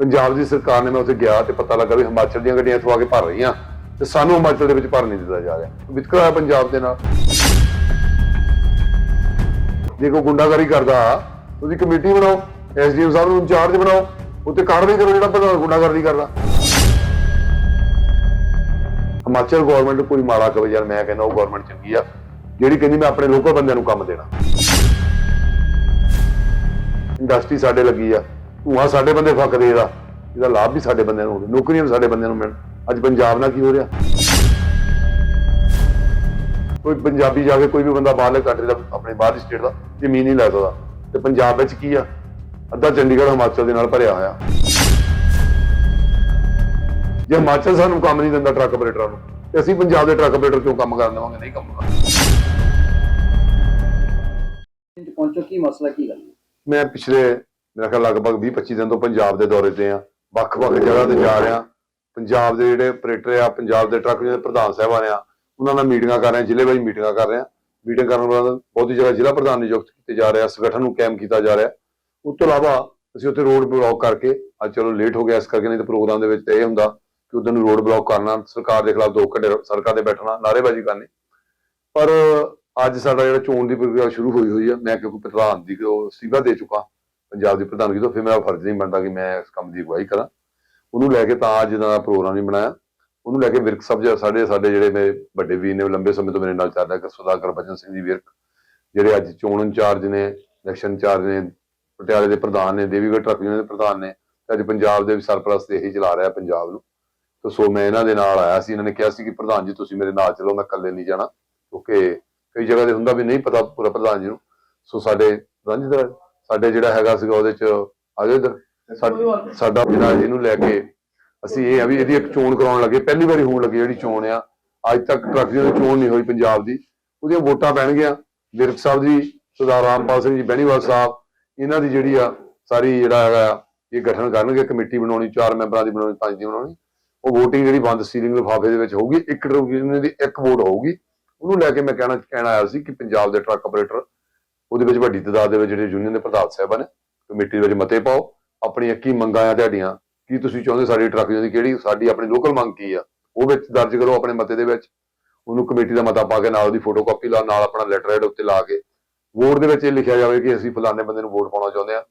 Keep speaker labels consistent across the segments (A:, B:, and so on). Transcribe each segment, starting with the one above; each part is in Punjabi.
A: ਪੰਜਾਬ ਦੀ ਸਰਕਾਰ ਨੇ ਮੈਂ ਉੱਥੇ ਗਿਆ ਤੇ ਪਤਾ ਲੱਗਾ ਵੀ ਹਿਮਾਚਲ ਦੀਆਂ ਗੱਡੀਆਂ ਇੱਥੋਂ ਆ ਕੇ ਭਰ ਰਹੀਆਂ ਤੇ ਸਾਨੂੰ ਹਿਮਾਚਲ ਦੇ ਵਿੱਚ ਭਰ ਨਹੀਂ ਦਿੱਤਾ ਜਾ ਰਿਹਾ। ਵਿਤਕਰਾ ਪੰਜਾਬ ਦੇ ਨਾਲ। ਜੇ ਕੋਈ ਗੁੰਡਾਗਰੀ ਕਰਦਾ, ਉਹਦੀ ਕਮੇਟੀ ਬਣਾਓ, ਐਸਡੀਐਮ ਸਾਹਿਬ ਨੂੰ ਇੰਚਾਰਜ ਬਣਾਓ ਉੱਤੇ ਕਾਰਵਾਈ ਕਰੋ ਜਿਹੜਾ ਬੰਦਾ ਗੁੰਡਾਗਰਦੀ ਕਰਦਾ। ਹਿਮਾਚਲ ਗਵਰਨਮੈਂਟ ਕੋਈ ਮਾੜਾ ਕਵੇ, ਯਾਰ ਮੈਂ ਕਹਿੰਦਾ ਉਹ ਗਵਰਨਮੈਂਟ ਚੰਗੀ ਆ, ਜਿਹੜੀ ਕਹਿੰਦੀ ਮੈਂ ਆਪਣੇ ਲੋਕਲ ਬੰਦਿਆਂ ਨੂੰ ਕੰਮ ਦੇਣਾ। ਇੰਡਸਟਰੀ ਸਾਡੇ ਲੱਗੀ ਆ। ਧੂਆਂ ਸਾਡੇ ਬੰਦੇ ਫੱਕਦੇ ਇਹਦਾ। ਇਹਦਾ ਲਾਭ ਵੀ ਸਾਡੇ ਬੰਦਿਆਂ ਨੂੰ ਹੋਵੇ ਨੌਕਰੀਆਂ ਵੀ ਸਾਡੇ ਬੰਦਿਆਂ ਨੂੰ ਮਿਲਣ। ਅੱਜ ਪੰਜਾਬ ਨਾਲ ਕੀ ਹੋ ਰਿਹਾ? ਕੋਈ ਪੰਜਾਬੀ ਜਾ ਕੇ ਕੋਈ ਵੀ ਬੰਦਾ ਬਾਹਰਲੇ ਕੰਟਰੀ ਦਾ ਆਪਣੇ ਬਾਹਰਲੀ ਸਟੇਟ ਦਾ ਜ਼ਮੀਨ ਨਹੀਂ ਲੈ ਸਕਦਾ। ਤੇ ਪੰਜਾਬ ਵਿੱਚ ਕੀ ਆ? ਅੱਧਾ ਚੰਡੀਗੜ੍ਹ ਹਿਮਾਚਲ ਦੇ ਨਾਲ ਭਰਿਆ ਹੋਇਆ। ਜੇ ਹਿਮਾਚਲ ਸਾਨੂੰ ਕੰਮ ਨਹੀਂ ਦਿੰਦਾ ਟਰੱਕ ਆਪਰੇਟਰਾਂ ਨੂੰ ਤੇ ਅਸੀਂ ਪੰਜਾਬ ਦੇ ਟਰੱਕ ਆਪਰੇਟਰ ਕਿਉਂ ਕੰਮ ਕਰਨ ਦੇਵਾਂਗੇ? ਨਹੀਂ ਕੰਮ ਕਰਨਾ।
B: ਚ ਪਹੁੰਚੋ ਕੀ ਮਸਲਾ ਕੀ ਗੱਲ? ਹੈ?
A: ਮੈਂ ਪਿਛਲੇ ਮੇਰਾ ਖਿਆਲ ਲਗਭਗ 20 25 ਦਿਨ ਤੋਂ ਪੰਜਾਬ ਦੇ ਦੌਰੇ ਤੇ ਆ। ਵੱਖ-ਵੱਖ ਜਗ੍ਹਾ ਤੇ ਜਾ ਰਿਹਾ। ਪੰਜਾਬ ਦੇ ਜਿਹੜੇ ਆਪਰੇਟਰ ਆ ਪੰਜਾਬ ਦੇ ਟਰੱਕ ਜਿਹੜੇ ਪ੍ਰਧਾਨ ਸਾਹਿਬਾਨ ਆ ਉਹਨਾਂ ਨਾਲ ਮੀਟਿੰਗਾਂ ਕਰ ਰਹੇ ਆ ਜ਼ਿਲ੍ਹੇ ਵਾਈ ਮੀਟਿੰਗਾਂ ਕਰ ਰਹੇ। ਆ ਮੀਟਿੰਗ ਕਰਨ ਬਾਅਦ ਬਹੁਤੀ ਜਗ੍ਹਾ ਜ਼ਿਲ੍ਹਾ ਪ੍ਰਧਾਨ ਨਿਯੁਕਤ ਕੀਤੇ ਜਾ ਰਹੇ ਸੰਗਠਨ ਨੂੰ ਕਾਇਮ ਕੀਤਾ ਜਾ ਰਿਹਾ। ਉਸ ਤੋਂ ਇਲਾਵਾ ਅਸੀਂ ਉੱਥੇ ਰੋਡ ਬਲੌਕ ਕਰਕੇ ਅੱਜ ਚਲੋ ਲੇਟ ਹੋ ਗਿਆ ਇਸ ਕਰਕੇ ਨਹੀਂ ਤੇ ਪ੍ਰੋਗਰਾਮ ਦੇ ਵਿੱਚ ਤਾਂ ਇਹ ਹੁੰਦਾ ਕਿ ਉਦੋਂ ਨੂੰ ਰੋਡ ਬਲੌਕ ਕਰਨਾ ਸਰਕਾਰ ਦੇ ਖਿਲਾਫ ਦੋ ਘੰਟੇ ਸੜਕਾਂ ਤੇ ਬੈਠਣਾ ਨਾਅਰੇਬਾਜ਼ੀ ਕਰਨੀ। ਪਰ ਅੱਜ ਸਾਡਾ ਜਿਹੜਾ ਚੋਣ ਦੀ ਪ੍ਰਕਿਰਿਆ ਸ਼ੁਰੂ ਹੋਈ ਹੋਈ ਆ ਮੈਂ ਕਿਉਂਕਿ ਪ੍ਰਧਾਨ ਦੀ ਉਹ ਅਸਤੀਫਾ ਦੇ ਚੁੱਕਾ। ਪੰਜਾਬ ਦੀ ਪ੍ਰਧਾਨਗੀ ਤੋਂ ਫਿਰ ਮੇਰਾ ਫਰਜ਼ ਨਹੀਂ ਬਣਦਾ ਕਿ ਮੈਂ ਇਸ ਕੰਮ ਦੀ ਅਗਵਾਈ ਕਰਾਂ। ਉਹਨੂੰ ਲੈ ਕੇ ਤਾਂ ਅੱਜ ਦਾ ਪ੍ਰੋਗਰਾਮ ਨਹੀਂ ਬਣਾਇਆ। ਉਹਨੂੰ ਲੈ ਕੇ ਵਿਰਕ ਸਭ ਜਿਹੜੇ ਸਾਡੇ ਸਾਡੇ ਜਿਹੜੇ ਮੇਰੇ ਵੱਡੇ ਵੀਰ ਨੇ, ਲੰਬੇ ਸਮੇਂ ਤੋਂ ਮੇਰੇ ਨਾਲ ਚੱਲ ਰਿਹਾ ਸਰਦਾਰ ਗੁਰਬਚਨ ਸਿੰਘ ਜੀ ਵਿਰਕ, ਜਿਹੜੇ ਅੱਜ ਚੋਣ ਇੰਚਾਰਜ ਨੇ, ਇਲੈਕਸ਼ਨ ਇੰਚਾਰਜ ਨੇ, ਪਟਿਆਲੇ ਦੇ ਪ੍ਰਧਾਨ ਨੇ, ਦੇਵੀਗੜ੍ਹ ਟਰੱਕ ਯੂਨੀਅਨ ਦੇ ਪ੍ਰਧਾਨ ਨੇ, ਤੇ ਅੱਜ ਪੰਜਾਬ ਦੇ ਵੀ ਸਰਪ੍ਰਸਤ ਇਹੀ ਚਲਾ ਰਿਹਾ ਪੰਜਾਬ ਨੂੰ। ਤੇ ਸੋ ਮੈਂ ਇਹਨਾਂ ਦੇ ਨਾਲ ਆਇਆ ਸੀ, ਇਹਨਾਂ ਨੇ ਕਿਹਾ ਸੀ ਕਿ ਪ੍ਰਧਾਨ ਜੀ, ਤੁਸੀਂ ਮੇਰੇ ਨਾਲ ਚਲੋ, ਮੈਂ ਇਕੱਲੇ ਨਹੀਂ ਜਾਣਾ। ਕਿਉਂਕਿ ਕਈ ਜਗ੍ਹਾ ਤੇ ਹੁੰਦਾ ਵੀ ਨਹੀਂ ਪਤਾ ਪੂਰਾ ਪ੍ਰਧਾਨ ਜੀ ਨੂੰ। ਸੋ ਸਾਡੇ ਪ੍ਰਧਾਨ ਜੀ ਦਾ ਸਾਡੇ ਜਿਹੜਾ ਹੈਗਾ ਸੀਗਾ ਉਹਦੇ ਚ ਆਜੋ ਇਧਰ। ਸਾਡਾ ਜਿਹੜਾ ਇਹਨੂੰ ਲੈ ਕੇ ਅਸੀਂ ਇਹ ਆ ਵੀ ਇਹਦੀ ਇੱਕ ਚੋਣ ਕਰਾਉਣ ਲੱਗੇ। ਪਹਿਲੀ ਵਾਰੀ ਹੋਣ ਲੱਗੀ ਜਿਹੜੀ ਚੋਣ ਆ। ਅੱਜ ਤੱਕ ਟਰੱਕ ਦੀ ਚੋਣ ਨਹੀਂ ਹੋਈ ਪੰਜਾਬ ਦੀ। ਉਹਦੀਆਂ ਵੋਟਾਂ ਪੈਣਗੀਆਂ ਵਿਰਕ ਸਾਹਿਬ ਜੀ ਸਰਦਾਰ ਰਾਮਪਾਲ ਸਿੰਘ ਜੀ ਬੈਣੀਵਾਲ ਸਾਹਿਬ ਇਹਨਾਂ ਦੀ ਜਿਹੜੀ ਆ ਸਾਰੀ ਜਿਹੜਾ ਹੈਗਾ ਇਹ ਗਠਨ ਕਰਨਗੇ। ਕਮੇਟੀ ਬਣਾਉਣੀ ਚਾਰ ਮੈਂਬਰਾਂ ਦੀ ਬਣਾਉਣੀ ਪੰਜ ਦੀ ਬਣਾਉਣੀ। ਉਹ VOTING ਜਿਹੜੀ ਬੰਦ ਸੀਲਿੰਗ ਲਿਫਾਫੇ ਦੇ ਵਿੱਚ ਹੋਊਗੀ। ਇੱਕ ਟਰਬਿਊਨ ਦੀ ਇੱਕ ਵੋਟ ਹੋਊਗੀ ਉਹਨੂੰ ਲੈ ਕੇ ਮੈਂ ਕਹਿਣਾ ਕਹਿਣਾ ਆਇਆ ਸੀ ਕਿ ਪੰਜਾਬ ਦੇ ਟਰੱਕ ਆਪਰੇਟਰ ਉਹਦੇ ਵਿੱਚ ਵੱਡੀ ਤਾਦਾਦ ਦੇ ਵਿੱਚ ਜਿਹੜੇ ਯੂਨੀਅਨ ਦੇ ਪ੍ਰਧਾਨ ਸਾਹਿਬਾਨ ਨੇ ਕਮੇਟੀ ਦੇ ਵਿੱਚ ਮਤੇ ਪਾਓ ਆਪਣੀਆਂ ਕੀ ਮੰਗਾਂ ਆ ਤੁਹਾਡੀਆਂ ਕੀ ਤੁਸੀਂ ਚਾਹੁੰਦੇ ਸਾਡੀ ਟਰੱਕ ਦੀ ਕਿਹੜੀ ਸਾਡੀ ਆਪਣੀ ਲੋਕਲ ਮੰਗ ਕੀ ਆ ਉਹ ਵਿੱਚ ਦਰਜ ਕਰੋ ਆਪਣੇ ਮਤੇ ਦੇ ਵਿੱਚ। ਉਹਨੂੰ ਕਮੇਟੀ ਦਾ ਮਤਾ ਪਾ ਕੇ ਨਾਲ ਉਹਦੀ ਫੋਟੋਕਾਪੀ ਲਾ ਨਾਲ ਆਪਣਾ ਲੈਟਰ ਹੈਡ ਉੱਤੇ ਲਾ ਕੇ। ਵੋਟ ਦੇ ਵਿੱਚ ਇਹ ਲਿਖਿਆ ਜਾਵੇ ਕਿ ਅਸੀਂ ਫਲਾਣੇ ਬੰਦੇ ਨੂੰ ਵੋਟ ਪਾਉਣਾ ਚਾਹੁੰਦੇ ਆ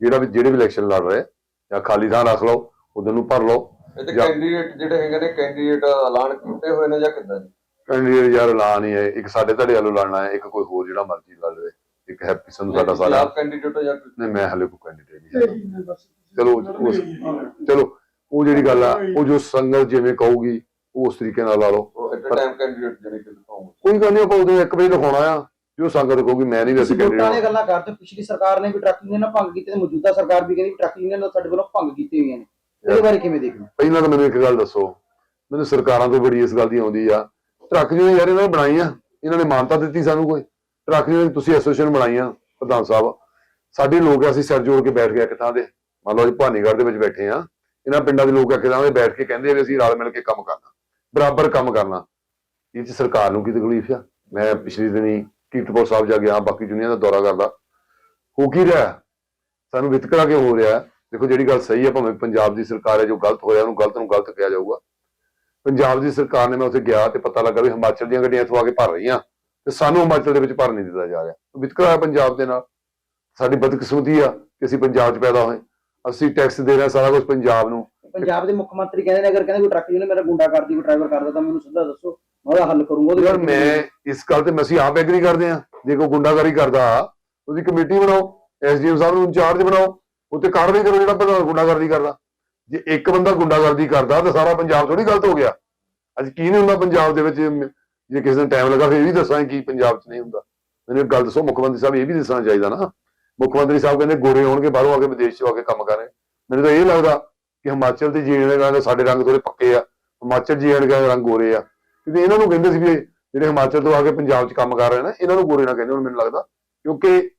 A: ਜਿਹੜਾ ਵੀ ਜਿਹੜੇ ਵੀ ਇਲੈਕਸ਼ਨ ਲੜ ਰਹੇ ਜਾਂ ਖਾਲੀ ਥਾਂ ਰੱਖ ਲਓ ਉਹਦੇ ਨੂੰ ਭਰ ਲਓ ਜਾਂ-
C: ਕੈਂਡੀਡੇਟ ਜਿਹੜੇ ਹੈਗੇ ਨੇ ਕੈਂਡੀਡੇਟ ਐਲਾਨ ਕੀਤੇ ਹੋਏ ਨੇ ਜਾਂ ਕਿੱਦਾਂ ਜੀ?
A: ਕੈਂਡੀਡੇਟ ਯਾਰ ਐਲਾਨ ਹੀ ਹੈ ਇੱਕ ਸਾਡੇ ਤੁਹਾਡੇ ਵੱਲੋਂ ਲੜਨਾ ਹੈ ਇੱਕ ਕੋਈ ਹੋਰ ਜਿਹੜਾ ਮਰਜ਼ੀ ਲੜ ਲਵੇ। ਇੱਕ ਹੈਪੀ ਸੰਧੂ ਸਾਡਾ ਸਾਰਾ
C: ਆਪ ਕੈਂਡੀਡੇਟ ਹੋ ਜਾਂ
A: ਨਹੀਂ ਮੈਂ ਹਲੇ ਕੋਈ ਕੈਂਡੀਡੇਟ ਨਹੀਂ ਹੈਗਾ। ਚਲੋ ਉਸ ਚਲੋ ਉਹ ਜਿਹੜੀ ਗੱਲ ਆ ਉਹ ਜੋ ਸੰਗਤ ਜਿਵੇਂ ਕਹੂਗੀ ਉਹ ਉਸ ਤਰੀਕੇ ਨਾਲ ਲਾ ਲਓ।
C: ਐਟ ਟਾਈਮ ਕੈਂਡੀਡੇਟ ਜਿਹੜੇ ਕਿ ਦਿਖਾਉਂਗੇ
A: ਕੋਈ ਗੱਲ ਨਹੀਂ ਆਪਾਂ ਉਦੋਂ ਇੱਕ ਵਜੇ ਦਿਖਾਉਣਾ ਆ। ਜੋ ਸੰਗਤ ਕਹੂਗੀ ਮੈਂ ਨਹੀਂ ਵੈਸੇ
B: ਤੁਸੀਂ ਵੋਟਾਂ ਦੀਆਂ
A: ਕੈਂਡੀਡੇਟ
B: ਗੱਲਾਂ ਕਰਦੇ ਹੋ, ਪਿਛਲੀ ਸਰਕਾਰ ਨੇ ਵੀ ਟਰੱਕ ਯੂਨੀਅਨ ਨਾਲ ਭੰਗ ਕੀਤੀ ਤੇ ਮੌਜੂਦਾ ਸਰਕਾਰ ਵੀ ਕਹਿੰਦੀ ਵੀ ਟਰੱਕ ਯੂਨੀਅਨ ਨਾਲ ਸਾਡੇ ਵੱਲੋਂ ਭੰਗ ਕੀਤੀ ਹੋਈਆਂ ਨੇ। ਇਹਦੇ ਬਾਰੇ ਕਿਵੇਂ ਦੇਖਦੇ ਹੋ?
A: ਪਹਿਲਾਂ ਤਾਂ ਮੈਨੂੰ ਇੱਕ ਗੱਲ ਦੱਸੋ। ਮੈਨੂੰ ਸਰਕਾਰਾਂ ਤੋਂ ਬੜੀ ਇਸ ਗੱਲ ਦੀ ਆਉਂਦੀ ਆ। ਟਰੱਕ ਜਿਹੜੇ ਯਾਰ ਇਹਨਾਂ ਨੇ ਬਣਾਈਆਂ ਇਹਨਾਂ ਨੇ ਮਾਨਤਾ ਦਿੱਤੀ ਸਾਨੂੰ ਕੋਈ। ਟਰੱਕ ਜਿਹੜੇ ਤੁਸੀਂ ਐਸੋਸੀਏਸ਼ਨ ਬਣਾਈਆਂ, ਪ੍ਰਧਾਨ ਸਾਹਿਬ। ਸਾਡੇ ਲੋਕ ਅਸੀਂ ਸਿਰ ਜੋੜ ਕੇ ਬੈਠ ਗਏ ਇੱਕ ਦੇ ਮੰਨ ਲਓ ਜੀ ਭਾਨੀਗੜ੍ਹ ਦੇ ਵਿੱਚ ਬੈਠੇ ਆ ਇਹਨਾਂ ਪਿੰਡਾਂ ਦੇ ਲੋਕ ਇੱਕ ਥਾਂ ਬੈਠ ਕੇ ਕਹਿੰਦੇ ਵੀ ਅਸੀਂ ਰਲ ਮਿਲ ਕੇ ਕੰਮ ਕਰਨਾ। ਬਰਾਬਰ ਕੰਮ ਕਰਨਾ। ਇਹ ਚ ਸਰਕਾਰ ਨੂੰ ਕੀ ਤਕਲੀਫ ਆ? ਮੈਂ ਪਿਛਲੇ ਦਿਨੀ ਕੀਰਤਪੁਰ ਸਾਹਿਬ ਜਾ ਗਿਆ ਬਾਕੀ ਦੁਨੀਆ ਦਾ ਦੌਰਾ ਕਰਦਾ। ਹੋ ਕੀ ਰਿਹਾ? ਸਾਨੂੰ ਵਿਤਕਰਾ ਕਿਉਂ ਹੋ ਰਿਹਾ? ਦੇਖੋ ਜਿਹੜੀ ਗੱਲ ਸਹੀ ਹੈ ਭਾਵੇਂ ਪੰਜਾਬ ਦੀ ਸਰਕਾਰ ਹੈ, ਜੋ ਗਲਤ ਹੋਇਆ, ਉਹਨੂੰ ਗਲਤ ਨੂੰ ਗਲਤ ਕਿਹਾ ਜਾਊਗਾ। ਪੰਜਾਬ ਦੀ ਸਰਕਾਰ ਨੇ ਮੈਂ ਉੱਥੇ ਗਿਆ ਤੇ ਪਤਾ ਲੱਗਾ ਵੀ ਹਿਮਾਚਲ ਦੀਆਂ ਗੱਡੀਆਂ ਇੱਥੋਂ ਆ ਕੇ ਭਰ ਰਹੀਆਂ। ਤੇ ਸਾਨੂੰ ਹਿਮਾਚਲ ਦੇ ਵਿੱਚ ਭਰ ਨਹੀਂ ਦਿੱਤਾ ਜਾ ਰਿਹਾ। ਵਿਤਕਰਾ ਹੈ ਪੰਜਾਬ ਦੇ ਨਾਲ। ਸਾਡੀ ਬਦਕਿਸਮਤੀ ਆ ਕਿ ਅਸੀਂ ਪੰਜਾਬ 'ਚ ਪੈਦਾ ਹੋਏ। ਅਸੀਂ ਟੈਕਸ ਦੇ ਰਹੇ ਸਾਰਾ ਕੁਝ ਪੰਜਾਬ ਨੂੰ।
B: ਪੰਜਾਬ ਦੇ ਮੁੱਖ ਮੰਤਰੀ ਕਹਿੰਦੇ ਨੇ ਅਗਰ ਕਹਿੰਦੇ ਕੋਈ ਟਰੱਕ ਯੂਨੀਅਨ ਮੇਰਾ ਗੁੰਡਾ ਕਰਦੀ ਕੋਈ ਡਰਾਈਵਰ ਕਰਦਾ ਤਾਂ ਮੈਨੂੰ ਸਿੱਧਾ ਦੱਸੋ ਮੈਂ ਉਹਦਾ ਹੱਲ ਕਰੂੰਗਾ ਉਹਦੇ
A: ਯਾਰ ਮੈਂ ਇਸ ਗੱਲ ਤੇ ਮੈਂ ਅਸੀਂ ਆਪ ਐਗਰੀ ਕਰਦੇ ਆ ਜੇ ਕੋਈ ਗੁੰਡਾਗਰੀ ਕਰਦਾ ਉਹਦੀ ਕਮੇਟੀ ਬਣਾਓ ਐਸਡੀਐਮ ਸਾਹਿਬ ਨੂੰ ਇੰਚਾਰਜ ਬਣਾਓ ਉੱਤੇ ਕਾਰਵਾਈ ਕਰੋ ਜਿਹੜਾ ਬੰਦਾ ਗੁੰਡਾਗਰਦੀ ਕਰਦਾ। ਜੇ ਇੱਕ ਬੰਦਾ ਗੁੰਡਾਗਰਦੀ ਕਰਦਾ ਤਾਂ ਸਾਰਾ ਪੰਜਾਬ ਥੋੜੀ ਗਲਤ ਹੋ ਗਿਆ। ਅੱਜ ਕੀ ਨਹੀਂ ਹੁੰਦਾ ਪੰਜਾਬ ਦੇ ਵਿੱਚ ਜੇ ਕਿਸੇ ਦਿਨ ਟਾਈਮ ਲੱਗਾ ਫਿਰ ਇਹ ਵੀ ਦੱਸਾਂ ਕਿ ਪੰਜਾਬ 'ਚ ਨਹੀਂ ਹੁੰਦਾ। ਮੈਨੂੰ ਇੱਕ ਗੱਲ ਦੱਸੋ ਮੁੱਖ ਮੰਤਰੀ ਸਾਹਿਬ ਇਹ ਵੀ ਦੱਸਣਾ ਚਾਹੀਦਾ ਨਾ। ਮੁੱਖ ਮੰਤਰੀ ਸਾਹਿਬ ਕਹਿੰਦੇ ਗੋਰੇ ਹੋਣਗੇ, ਬਾਹਰੋਂ ਆ ਕੇ ਵਿਦੇਸ਼ 'ਚ ਆ ਕੇ ਕੰਮ ਕਰ ਰਹੇ। ਮੈਨੂੰ ਤਾਂ ਇਹ ਲੱਗਦਾ ਕਿ ਹਿਮਾਚਲ ਤੇ ਜੀਣ ਦੇ ਕਹਿੰਦੇ ਸਾਡੇ ਰੰਗ ਥੋੜੇ ਪੱਕੇ ਆ। ਹਿਮਾਚਲ ਜੀਣ ਦੇ ਰੰਗ ਗੋਰੇ ਆ। ਕਿਉਂਕਿ ਇਹਨਾਂ ਨੂੰ ਕਹਿੰਦੇ ਸੀ ਵੀ ਜਿਹੜੇ ਹਿਮਾਚਲ ਤੋਂ ਆ ਕੇ ਪੰਜਾਬ 'ਚ ਕੰਮ ਕਰ ਰਹੇ ਨੇ, ਇਹਨਾਂ ਨੂੰ ਗੋਰੇ ਨਾ ਕਹਿੰਦੇ ਹੁਣ ਮੈਨੂੰ ਲੱਗਦਾ। ਕਿਉਂਕਿ